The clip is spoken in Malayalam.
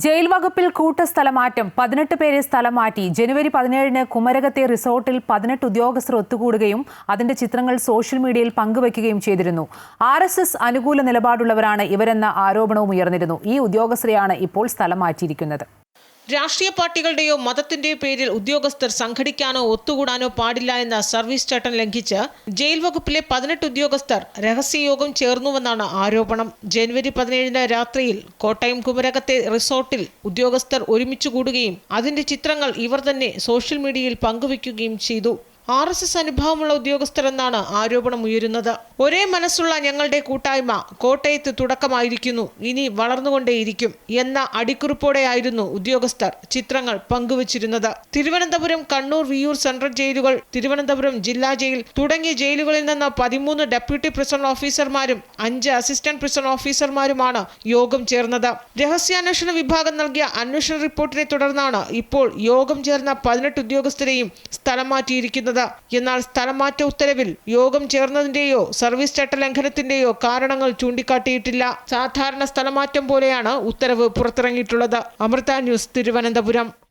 ജയിൽ വകുപ്പിൽ കൂട്ട സ്ഥലമാറ്റം പതിനെട്ട് പേരെ സ്ഥലം മാറ്റി ജനുവരി പതിനേഴിന് കുമരകത്തെ റിസോർട്ടിൽ പതിനെട്ട് ഉദ്യോഗസ്ഥർ ഒത്തുകൂടുകയും അതിന്റെ ചിത്രങ്ങൾ സോഷ്യൽ മീഡിയയിൽ പങ്കുവയ്ക്കുകയും ചെയ്തിരുന്നു. ആർ എസ് എസ് അനുകൂല നിലപാടുള്ളവരാണ് ഇവരെന്ന ആരോപണവും ഉയർന്നിരുന്നു. ഈ ഉദ്യോഗസ്ഥരെയാണ് ഇപ്പോൾ സ്ഥലം മാറ്റിയിരിക്കുന്നത്. രാഷ്ട്രീയ പാർട്ടികളുടെയോ മതത്തിന്റെയോ പേരിൽ ഉദ്യോഗസ്ഥർ സംഘടിക്കാനോ ഒത്തുകൂടാനോ പാടില്ല എന്ന സർവീസ് ചട്ടം ലംഘിച്ച് ജയിൽ വകുപ്പിലെ പതിനെട്ട് ഉദ്യോഗസ്ഥർ രഹസ്യയോഗം ചേർന്നുവെന്നാണ് ആരോപണം. ജനുവരി പതിനേഴിന് രാത്രിയിൽ കോട്ടയം കുമരകത്തെ റിസോർട്ടിൽ ഉദ്യോഗസ്ഥർ ഒരുമിച്ച് കൂടുകയും അതിന്റെ ചിത്രങ്ങൾ ഇവർ തന്നെ സോഷ്യൽ മീഡിയയിൽ പങ്കുവയ്ക്കുകയും ചെയ്തു. ആർ എസ് എസ് അനുഭവമുള്ള ഉദ്യോഗസ്ഥരെന്നാണ് ആരോപണം ഉയരുന്നത് ഒരേ മനസ്സുള്ള ഞങ്ങളുടെ കൂട്ടായ്മ കോട്ടയത്ത് തുടക്കമായിരിക്കുന്നു. ഇനി വളർന്നുകൊണ്ടേയിരിക്കും എന്ന അടിക്കുറിപ്പോടെയായിരുന്നു ഉദ്യോഗസ്ഥർ ചിത്രങ്ങൾ പങ്കുവച്ചിരുന്നത്. തിരുവനന്തപുരം കണ്ണൂർ വിയൂർ സെൻട്രൽ ജയിലുകൾ തിരുവനന്തപുരം ജില്ലാ ജയിൽ തുടങ്ങിയ ജയിലുകളിൽ നിന്ന് പതിമൂന്ന് ഡെപ്യൂട്ടി പ്രിസൺ ഓഫീസർമാരും അഞ്ച് അസിസ്റ്റന്റ് പ്രിസൺ ഓഫീസർമാരുമാണ് യോഗം ചേർന്നത്. രഹസ്യാന്വേഷണ വിഭാഗം നൽകിയ അന്വേഷണ റിപ്പോർട്ടിനെ തുടർന്നാണ് ഇപ്പോൾ യോഗം ചേർന്ന പതിനെട്ട് ഉദ്യോഗസ്ഥരെയും സ്ഥലം മാറ്റിയിരിക്കുന്നത്. എന്നാൽ സ്ഥലമാറ്റ ഉത്തരവിൽ യോഗം ചേർന്നതിന്റെയോ സർവീസ് ചട്ട ലംഘനത്തിന്റെയോ കാരണങ്ങൾ ചൂണ്ടിക്കാട്ടിയിട്ടില്ല. സാധാരണ സ്ഥലമാറ്റം പോലെയാണ് ഉത്തരവ് പുറത്തിറങ്ങിയിട്ടുള്ളത്. അമൃത ന്യൂസ് തിരുവനന്തപുരം.